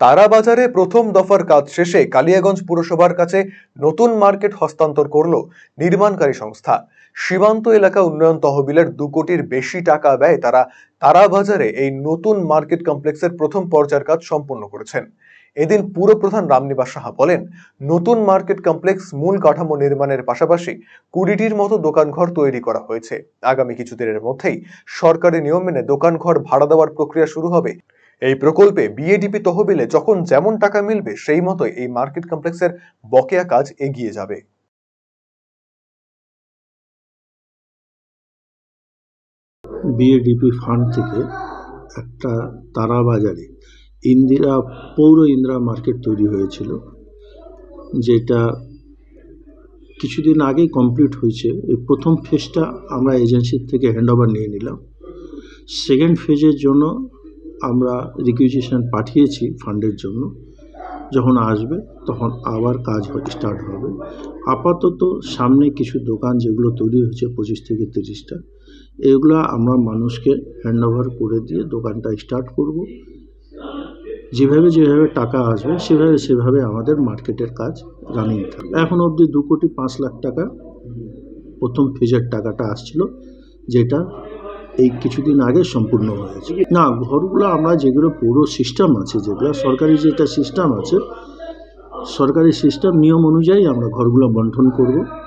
তারাবাজারে প্রথম দফার কাজ শেষে কালিয়াগঞ্জ পুরসভার কাছে নতুন মার্কেট হস্তান্তর করল নির্মাণকারী সংস্থা। সীমান্ত এলাকা উন্নয়ন তহবিলের দু কোটির বেশি টাকা ব্যয় তারা তারাবাজারে এই নতুন মার্কেট কমপ্লেক্সের প্রথম পর্যায়ের কাজ সম্পন্ন করেছেন। এদিন পুরপ্রধান রামনিবাস সাহা বলেন, নতুন মার্কেট কমপ্লেক্স মূল কাঠামো নির্মাণের পাশাপাশি কুড়িটির মতো দোকানঘর তৈরি করা হয়েছে। আগামী কিছুদিনের মধ্যেই সরকারি নিয়ম মেনে দোকানঘর ভাড়া দেওয়ার প্রক্রিয়া শুরু হবে। এই প্রকল্পে বিএডিপি তহবিলে যখন যেমন টাকা মিলবে, সেই মতোই এই মার্কেট কমপ্লেক্সের বকেয়া কাজ এগিয়ে যাবে। বিএডিপি ফান্ড থেকে একটা তারাবাজারে ইন্দিরা, পৌর ইন্দিরা মার্কেট তৈরি হয়েছিল, যেটা কিছুদিন আগেই কমপ্লিট হয়েছে। এই প্রথম ফেজটা আমরা এজেন্সির থেকে হ্যান্ডওভার নিয়ে নিলাম। সেকেন্ড ফেজের জন্য আমরা রিকুইজিশন পাঠিয়েছি ফান্ডের জন্য, যখন আসবে তখন আবার কাজ স্টার্ট হবে। আপাতত সামনে কিছু দোকান যেগুলো তৈরি হয়েছে পঁচিশ থেকে তিরিশটা, এগুলো আমরা মানুষকে হ্যান্ডওভার করে দিয়ে দোকানটা স্টার্ট করব। যেভাবে যেভাবে টাকা আসবে সেভাবে সেভাবে আমাদের মার্কেটের কাজ রানিং থাকবে। এখন অবধি দু কোটি পাঁচ লাখ টাকা প্রথম ফেজের টাকাটা আসছিল, যেটা এই কিছুদিন আগে সম্পূর্ণ হয়েছে। না, ঘরগুলো আমরা যেগুলো পুরো সিস্টেম আছে, যেগুলো সরকারি যেটা সিস্টেম আছে, সরকারি সিস্টেম নিয়ম অনুযায়ী আমরা ঘরগুলো বন্টন করব।